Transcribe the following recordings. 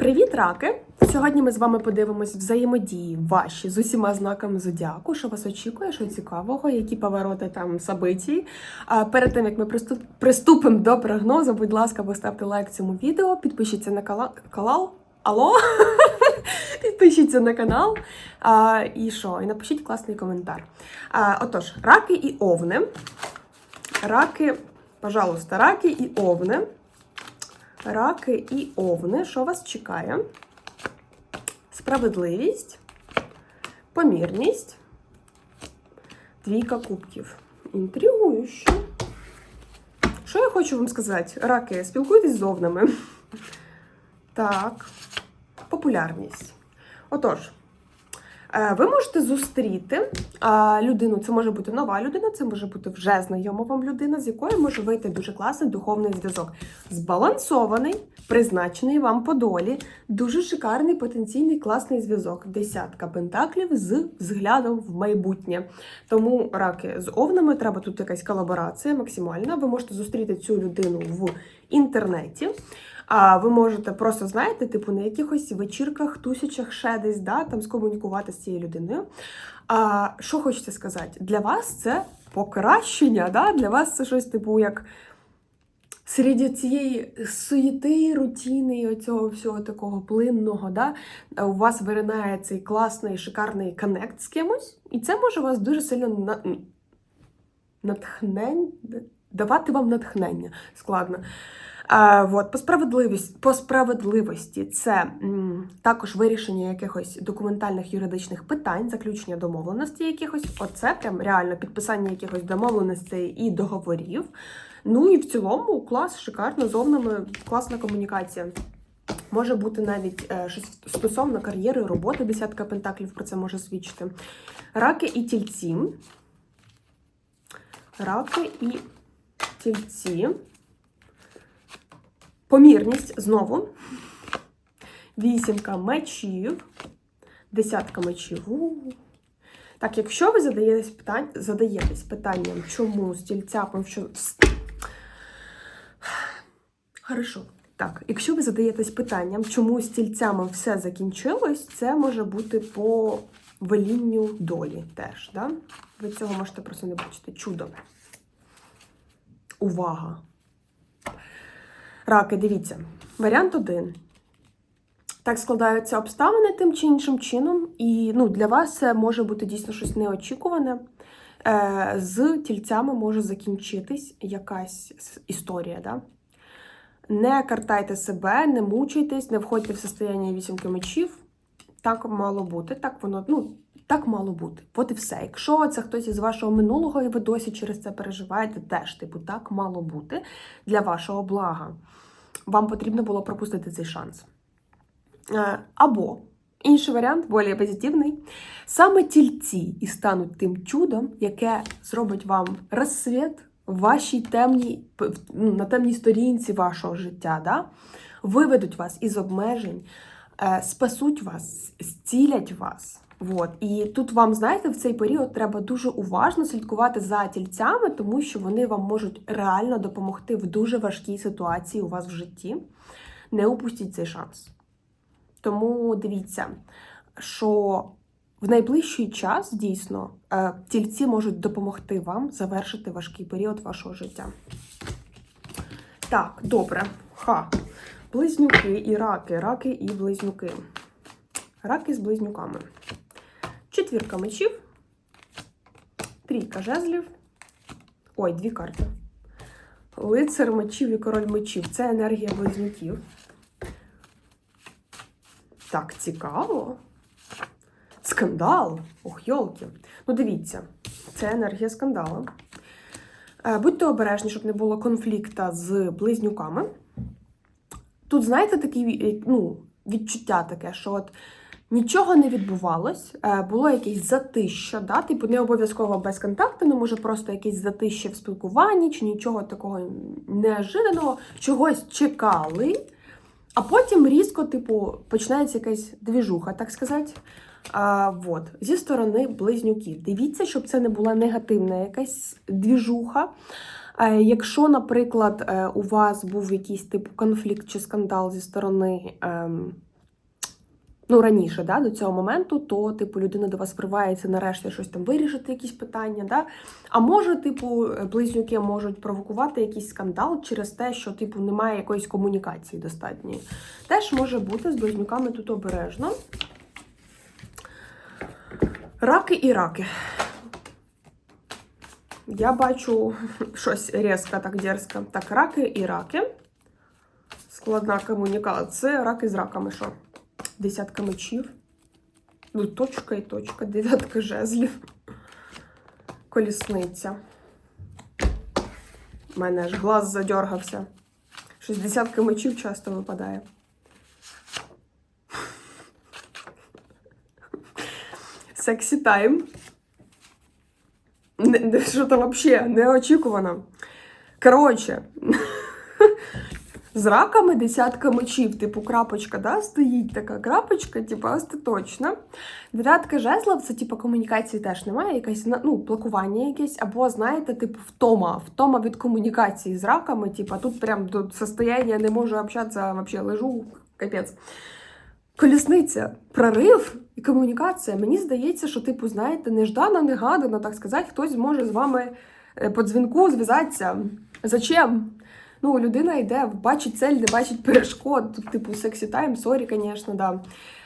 Привіт, раки! Сьогодні ми з вами подивимось взаємодії ваші з усіма знаками зодіаку, що вас очікує, що цікавого, які повороти там собиті. Перед тим як ми приступимо до прогнозу, будь ласка, поставте лайк цьому відео, підпишіться на канал. Алло? Підпишіться на канал. А, і що? І напишіть класний коментар. А, отож, раки і овни. Раки, пожалуйста, раки і овни. Раки і овни. Що вас чекає? Справедливість, помірність, двійка кубків. Інтригующе. Що я хочу вам сказати? Раки, спілкуйтесь з овнами. Так, популярність. Отож, ви можете зустріти людину, це може бути нова людина, це може бути вже знайома вам людина, з якою може вийти дуже класний духовний зв'язок. Збалансований, призначений вам по долі, дуже шикарний потенційний класний зв'язок. Десятка пентаклів з взглядом в майбутнє. Тому раки з овнами треба тут якась колаборація максимальна. Ви можете зустріти цю людину в інтернеті. А ви можете просто, знаєте, типу на якихось вечірках, тусячах ще десь, да, там скомунікувати з цією людиною. А що хочеться сказати? Для вас це покращення, да? для вас це щось, типу, як серед цієї суєти, рутини, і оцього всього такого плинного, да? у вас виринає цей класний, шикарний коннект з кимось, і це може вас дуже сильно на... натхнень... давати вам натхнення. Складно. От, по, справедливості, по справедливості це м, також вирішення якихось документальних юридичних питань, заключення домовленостей якихось. Оце прям реально підписання якихось домовленостей і договорів. Ну і в цілому клас, шикарно, з овнами, класна комунікація. Може бути навіть е, щось стосовно кар'єри, роботи, десятка пентаклів про це може свідчити. Раки і тільці. Раки і тільці. Помірність знову. Вісімка мечів. Десятка мечів. Так, якщо ви задаєтесь, питань, задаєтесь питанням, чому з тільцями, що. Хорошо. Так, якщо ви задаєтесь питанням, чому з тільцями все закінчилось, це може бути по велінню долі теж. Да? Ви цього можете просто не бачити. Чудо. Увага! Раки, дивіться. Варіант один. Так складаються обставини тим чи іншим чином, і ну, для вас це може бути дійсно щось неочікуване. Е, З тільцями може закінчитись якась історія. Да? Не картайте себе, не мучайтесь, не входьте в состояння вісімки мечів. Так мало бути. Так воно, ну, так мало бути. От і все. Якщо це хтось із вашого минулого, і ви досі через це переживаєте, теж, типу, так мало бути для вашого блага. Вам потрібно було пропустити цей шанс. Е, Або інший варіант, більш позитивний. Саме тільці і стануть тим чудом, яке зробить вам розсвіт в вашій темній, ну, на темній сторінці вашого життя. Да? Виведуть вас із обмежень, е, спасуть вас, зцілять вас. Вот. І тут вам, знаєте, в цей період треба дуже уважно слідкувати за тільцями, тому що вони вам можуть реально допомогти в дуже важкій ситуації у вас в житті. Не упустіть цей шанс. Тому дивіться, що в найближчий час дійсно е, тільці можуть допомогти вам завершити важкий період вашого життя. Так, добре. Ха. Близнюки і раки, раки і близнюки. Раки з близнюками. Четвірка мечів, трійка жезлів. Ой, дві карти. Лицар мечів і король мечів. Це енергія близнюків. Так, цікаво. Скандал. Ох, йолки. Ну, дивіться, це енергія скандалу. Е, Будьте обережні, щоб не було конфлікта з близнюками. Тут, знаєте, такі е, ну, відчуття таке, що от Нічого не відбувалось, е, було якесь затища, да? типу не обов'язково без контакту, ну може просто якесь затища в спілкуванні, чи нічого такого неожиданого, чогось чекали, а потім різко, типу, починається якась двіжуха, так сказати. А, вот. Зі сторони близнюків. Дивіться, щоб це не була негативна якась двіжуха. Якщо, наприклад, е, у вас був якийсь типу конфлікт чи скандал зі сторони. Ну, раніше, да, до цього моменту, то, типу, людина до вас вривається нарешті щось там вирішити, якісь питання. Да? А може, типу, близнюки можуть провокувати якийсь скандал через те, що, типу, немає якоїсь комунікації достатньої. Теж може бути з близнюками тут обережно. Раки і раки. Я бачу щось різко, так дерзко. Так, раки і раки. Складна комунікація. Раки з раками що? Десятка мечів. Ну, точка і точка, дев'ятка жезлів. Колісниця. У мене аж глаз задергався. Щось десятка мечів часто випадає. Сексі тайм. Що там взагалі неочікувано. Коротше, з раками десятка мечів, типу крапочка, да, стоїть така крапочка, типу, остаточна. Дев'ятка жезлов, це типу комунікації теж немає, якесь ну, блокування якесь, або, знаєте, типу, втома. Втома від комунікації з раками, типу, тут прям до состояння не можу общатися, вообще лежу, капець. Колісниця, прорив і комунікація. Мені здається, що, типу, знаєте, неждано, негадано, так сказати, хтось зможе з вами е, по дзвінку зв'язатися. Зачем? Ну, людина йде, бачить цель, не бачить перешкод. Тут, типу, сексі тайм, сорі, звісно, да.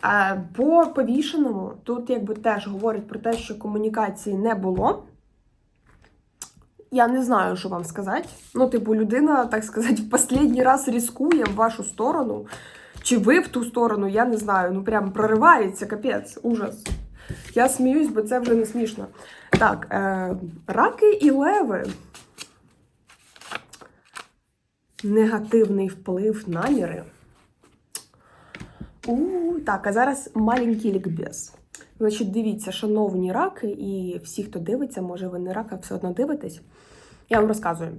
А, по повішеному тут якби теж говорять про те, що комунікації не було. Я не знаю, що вам сказати. Ну, типу, людина, так сказати, в останній раз ризикує в вашу сторону. Чи ви в ту сторону, я не знаю. Ну, прям проривається, капець, ужас. Я сміюсь, бо це вже не смішно. Так, е, раки і леви. Негативний вплив наміри. У, так, а зараз маленький лікбез. Значить, дивіться, шановні раки, і всі, хто дивиться, може ви не рака, все одно дивитесь. Я вам розказую.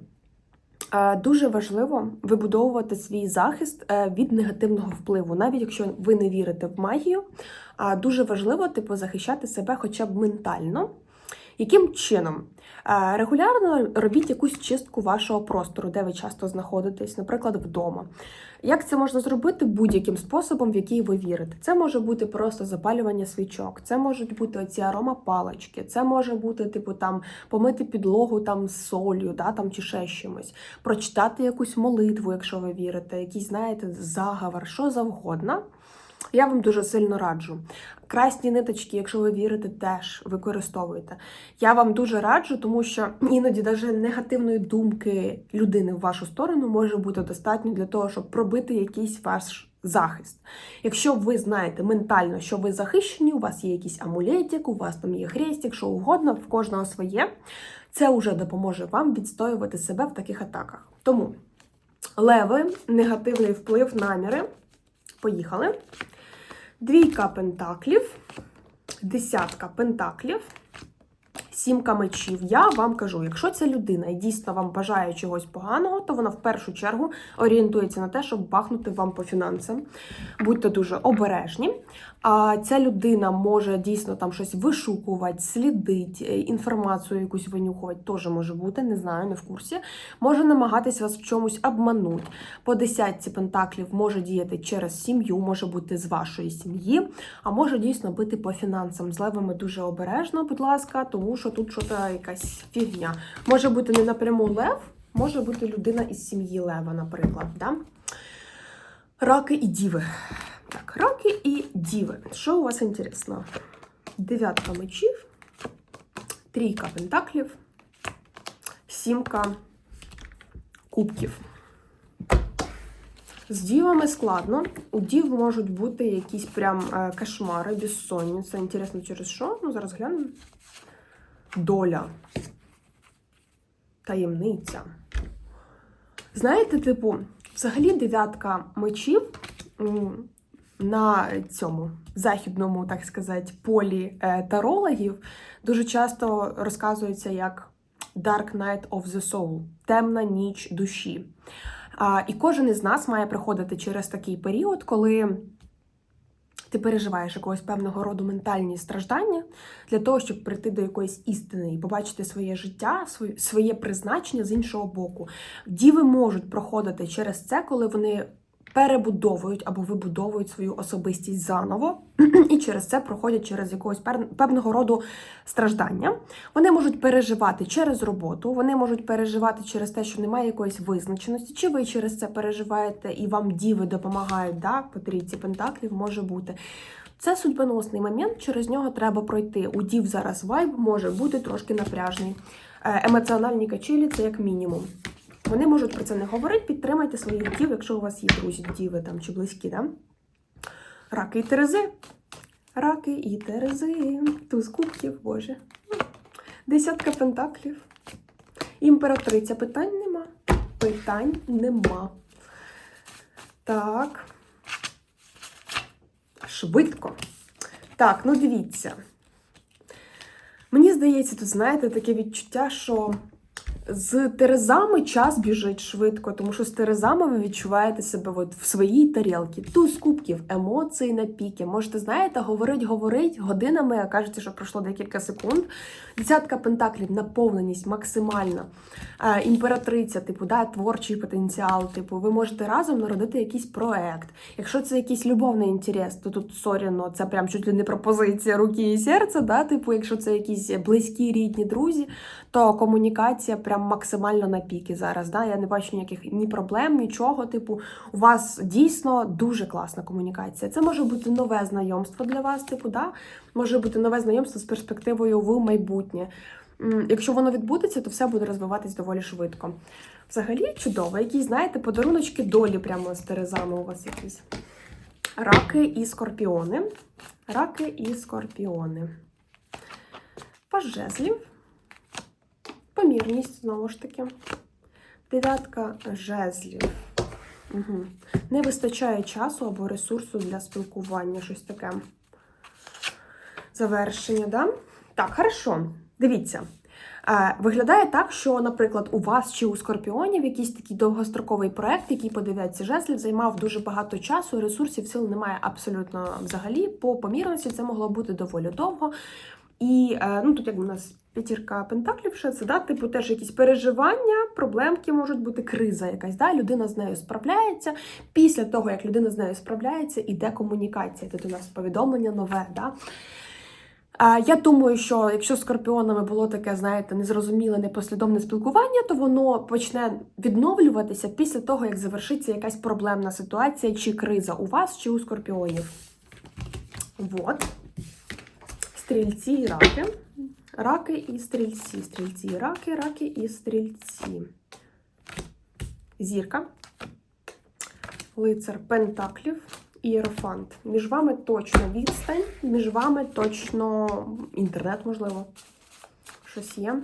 Е, Дуже важливо вибудовувати свій захист е, від негативного впливу, навіть якщо ви не вірите в магію. Дуже важливо, типу, захищати себе хоча б ментально. Яким чином? Е, Регулярно робіть якусь чистку вашого простору, де ви часто знаходитесь, наприклад, вдома. Як це можна зробити будь-яким способом, в який ви вірите? Це може бути просто запалювання свічок, це можуть бути оці аромапалочки, це може бути, типу, там помити підлогу там солью, да, там чи ще чимось, прочитати якусь молитву, якщо ви вірите, якийсь, знаєте, заговор, що завгодно. Я вам дуже сильно раджу. Красні ниточки, якщо ви вірите, теж використовуйте. Я вам дуже раджу, тому що іноді навіть негативної думки людини в вашу сторону може бути достатньо для того, щоб пробити якийсь ваш захист. Якщо ви знаєте ментально, що ви захищені, у вас є якийсь амулетик, у вас там є хрестик, що угодно, в кожного своє, це вже допоможе вам відстоювати себе в таких атаках. Тому леви, негативний вплив, наміри. Поїхали. Двійка пентаклів, десятка пентаклів, сімка мечів. Я вам кажу, якщо ця людина і дійсно вам бажає чогось поганого, то вона в першу чергу орієнтується на те, щоб бахнути вам по фінансам. Будьте дуже обережні. А ця людина може дійсно там щось вишукувати, слідить, е, інформацію якусь винюхувати, теж може бути, не знаю, не в курсі. Може намагатись вас в чомусь обманути. По десятці пентаклів може діяти через сім'ю, може бути з вашої сім'ї, а може дійсно бити по фінансам. З левами дуже обережно, будь ласка, тому що тут щось якась фігня. Може бути не напряму лев, може бути людина із сім'ї лева, наприклад. Да? Раки і діви. Так, раки і діви. Що у вас інтересно? Дев'ятка мечів, трійка пентаклів, сімка кубків. З дівами складно. У дів можуть бути якісь прям е, кошмари, безсонниця. Інтересно, через що? Ну, зараз глянемо. Доля. Таємниця. Знаєте, типу, взагалі дев'ятка мечів. на цьому західному, так сказати, полі е, тарологів дуже часто розказується як Dark Night of the Soul темна ніч душі. І кожен із нас має приходити через такий період, коли ти переживаєш якогось певного роду ментальні страждання для того, щоб прийти до якоїсь істини і побачити своє життя, своє, призначення з іншого боку. Діви можуть проходити через це, коли вони перебудовують або вибудовують свою особистість заново, і через це проходять через якогось певного роду страждання. Вони можуть переживати через роботу, вони можуть переживати через те, що немає якоїсь визначеності, чи ви через це переживаєте і вам діви допомагають, да, по трійці пентаклів може бути. Це судьбоносний момент, через нього треба пройти. У дів зараз вайб може бути трошки напряжний. Е, Емоціональні качелі це як мінімум. Вони можуть про це не говорити, підтримайте своїх дів, якщо у вас є друзі, діви там чи близькі, да? Раки і терези. Раки і терези. Туз кубків, боже. Десятка пентаклів. Імператриця. Питань нема. Питань нема. Так. Швидко. Так, ну дивіться. Мені здається, тут, знаєте, таке відчуття, що з терезами час біжить швидко, тому що з терезами ви відчуваєте себе от в своїй тарілці. Туз кубків, емоції на піки. Можете, знаєте, говорить, говорить годинами, а кажете, що пройшло декілька секунд. Десятка пентаклів, наповненість максимальна. Е, імператриця, типу, да, творчий потенціал. Типу, ви можете разом народити якийсь проект. Якщо це якийсь любовний інтерес, то тут соряно, це прям чуть ли не пропозиція руки і серця. Да? Типу, якщо це якісь близькі, рідні друзі, то комунікація прям максимально на піки зараз. Да? Я не бачу ніяких ні проблем, нічого. Типу, у вас дійсно дуже класна комунікація. Це може бути нове знайомство для вас, типу, да? може бути нове знайомство з перспективою в майбутнє. Якщо воно відбудеться, то все буде розвиватись доволі швидко. Взагалі чудово, якісь, знаєте, подаруночки долі прямо з терезами у вас якісь. Раки і скорпіони. Раки і скорпіони. Паж жезлів. Знову ж таки. Дев'ятка жезлів. Угу. Не вистачає часу або ресурсу для спілкування, щось таке. Завершення, да? Так, хорошо. Дивіться. Е, Виглядає так, що, наприклад, у вас чи у скорпіонів якийсь такий довгостроковий проект, який по дев'ятці жезлів, займав дуже багато часу, ресурсів, сил немає абсолютно взагалі. По помірності це могло бути доволі довго. І е, ну, тут як у нас п'ятірка пентаклів, ще це да, типу теж якісь переживання, проблемки можуть бути, криза якась. Да? Людина з нею справляється. Після того, як людина з нею справляється, іде комунікація. Тут у нас повідомлення нове. Да? Я думаю, що якщо з скорпіонами було таке, знаєте, незрозуміле, непослідовне спілкування, то воно почне відновлюватися після того, як завершиться якась проблемна ситуація чи криза у вас, чи у скорпіонів. Вот. Стрільці і раки. Раки і стрільці. Стрільці і раки, раки і стрільці. Зірка. Лицар Пентаклів. Ієрофант. Між вами точно відстань, між вами точно інтернет, можливо. Щось є.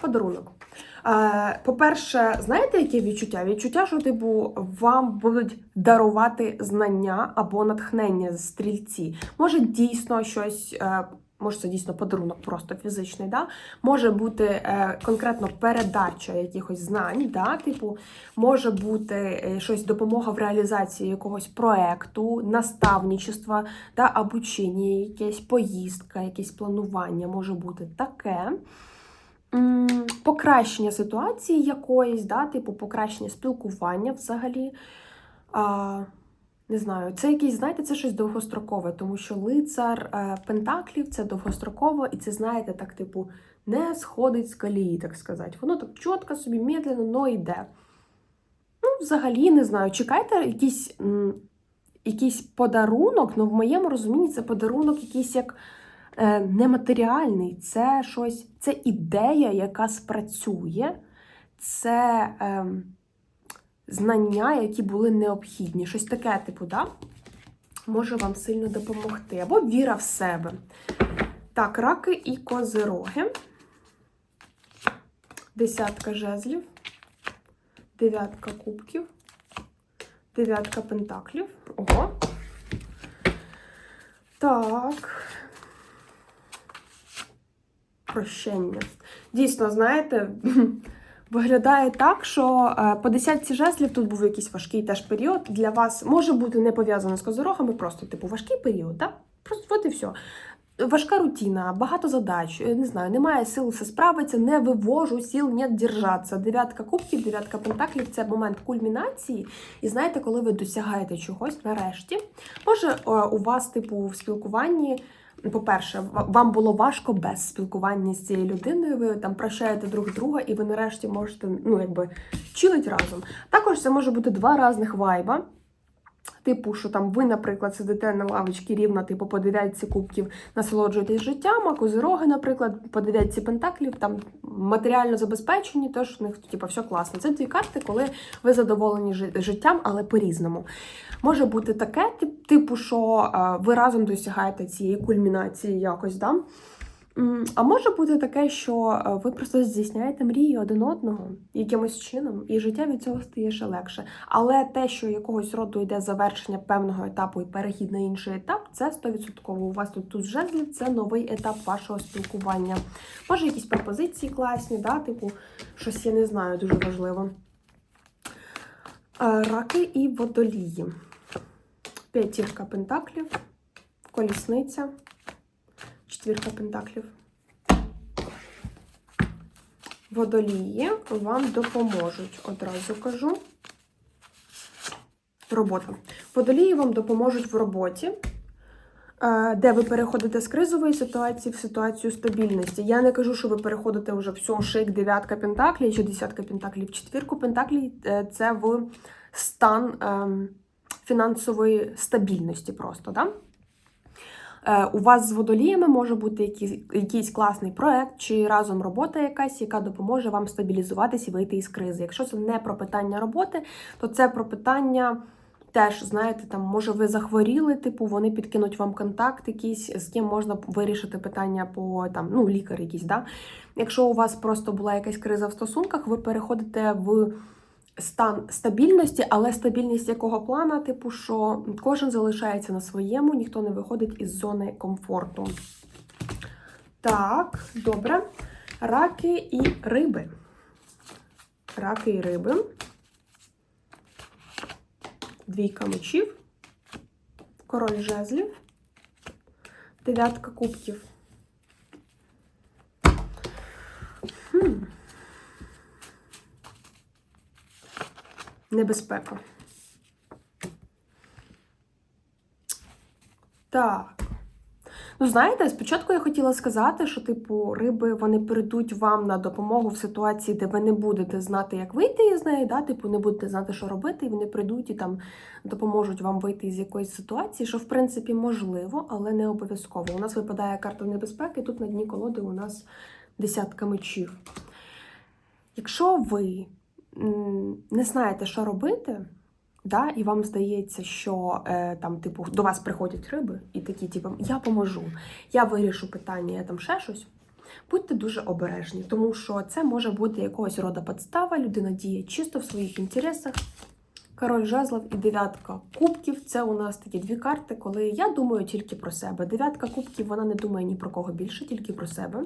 Подарунок. Е, По-перше, знаєте, яке відчуття? Відчуття, що типу вам будуть дарувати знання або натхнення з стрільці. Може, дійсно щось. е, Може, це дійсно подарунок, просто фізичний, да? може бути е, конкретно передача якихось знань, да? типу, може бути е, щось допомога в реалізації якогось проекту, наставничества, да? обучення, якась поїздка, якесь планування може бути таке. Покращення ситуації якоїсь, да? типу, покращення спілкування взагалі. А, не знаю, це якийсь, знаєте, це щось довгострокове, тому що лицар е, Пентаклів це довгостроково, і це, знаєте, так, типу, не сходить з колії, так сказати. Воно так чітко собі, медленно, но йде. Ну, взагалі, не знаю, чекайте якийсь, якийсь подарунок, ну в моєму розумінні це подарунок якийсь як нематеріальний. Це щось, це ідея, яка спрацює. Це. Е, знання, які були необхідні. Щось таке, типу, да? може вам сильно допомогти. Або віра в себе. Так, раки і козироги. Десятка жезлів, дев'ятка кубків, Дев'ятка пентаклів. Ого. Так. Прощення. Дійсно, знаєте, виглядає так, що е, по десятці жезлів тут був якийсь важкий теж період. Для вас може бути не пов'язано з козорогами, просто типу важкий період, так? Просто от і все. Важка рутина, багато задач, е, не знаю, немає сил все справитися, не вивожу сил, не держатися. Дев'ятка кубків, дев'ятка пентаклів це момент кульмінації. І знаєте, коли ви досягаєте чогось нарешті, може е, у вас, типу, в спілкуванні. По-перше, вам було важко без спілкування з цією людиною. Ви там прощаєте друг друга, і ви нарешті можете ну якби чилить разом. Також це може бути два різних вайба. Типу, що там ви, наприклад, сидите на лавочці рівно, типу, по дев'ятці кубків насолоджуєтесь життям, а козироги, наприклад, по дев'ятці пентаклів там матеріально забезпечені, тож у них типу, все класно. Це дві карти, коли ви задоволені життям, але по-різному. Може бути таке, типу, що е, ви разом досягаєте цієї кульмінації якось, да? А може бути таке, що е, ви просто здійсняєте мрії один одного якимось чином, і життя від цього стає ще легше. Але те, що якогось роду йде завершення певного етапу і перехід на інший етап, це 100%. У вас тут тут жезлів, це новий етап вашого спілкування. Може, якісь пропозиції класні, да? типу, щось я не знаю, дуже важливо. Е, Раки і водолії. П'ятірка пентаклів, колісниця, четвірка пентаклів. Водолії вам допоможуть, одразу кажу. Робота. Водолії вам допоможуть в роботі, е, де ви переходите з кризової ситуації в ситуацію стабільності. Я не кажу, що ви переходите вже все, шик, дев'ятка пентаклів чи десятка пентаклів, четвірку пентаклів е, це в стан ем, фінансової стабільності просто. Да? Е, У вас з водоліями може бути якийсь, якийсь класний проект чи разом робота якась, яка допоможе вам стабілізуватись і вийти із кризи. Якщо це не про питання роботи, то це про питання. Теж, знаєте, там, може, ви захворіли, типу, вони підкинуть вам контакт якийсь, з ким можна вирішити питання по там, ну, лікар якийсь, да? Якщо у вас просто була якась криза в стосунках, ви переходите в стан стабільності, але стабільність якого плана, типу, що кожен залишається на своєму, ніхто не виходить із зони комфорту. Так, добре. Раки і риби. Раки і риби. Двійка мечів. Король жезлів. Дев'ятка кубків. Хм. Небезпека. Так. Ну, знаєте, спочатку я хотіла сказати, що, типу, риби вони прийдуть вам на допомогу в ситуації, де ви не будете знати, як вийти із неї, да? типу, не будете знати, що робити, і вони прийдуть і там допоможуть вам вийти з якоїсь ситуації, що в принципі можливо, але не обов'язково. У нас випадає карта небезпеки, тут на дні колоди у нас десятка мечів. Якщо ви не знаєте, що робити, да, і вам здається, що е, там, типу, до вас приходять риби і такі, типу, я поможу, я вирішу питання, я там ще щось. Будьте дуже обережні, тому що це може бути якогось роду підстава, людина діє чисто в своїх інтересах. Король жезлов і дев'ятка кубків це у нас такі дві карти, коли я думаю тільки про себе. Дев'ятка кубків вона не думає ні про кого більше, тільки про себе.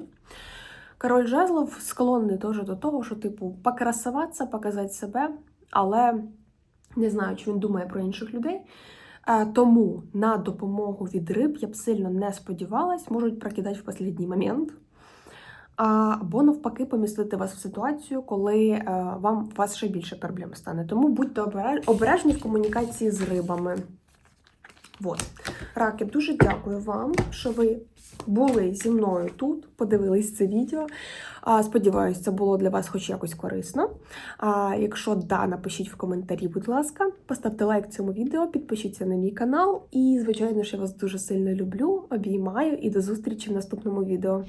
Король жезлов склонний теж до того, що, типу, покрасуватися, показати себе, але не знаю, чи він думає про інших людей. Е, Тому на допомогу від риб я б сильно не сподівалась, можуть прокидати в останній момент. Або навпаки помістити вас в ситуацію, коли е, вам у вас ще більше проблем стане. Тому будьте обережні в комунікації з рибами. Вот. Раки, дуже дякую вам, що ви були зі мною тут, подивились це відео. Сподіваюсь, це було для вас хоч якось корисно. А, Якщо да, напишіть в коментарі, будь ласка, поставте лайк цьому відео, підпишіться на мій канал. І, звичайно, ж, я вас дуже сильно люблю, обіймаю і до зустрічі в наступному відео.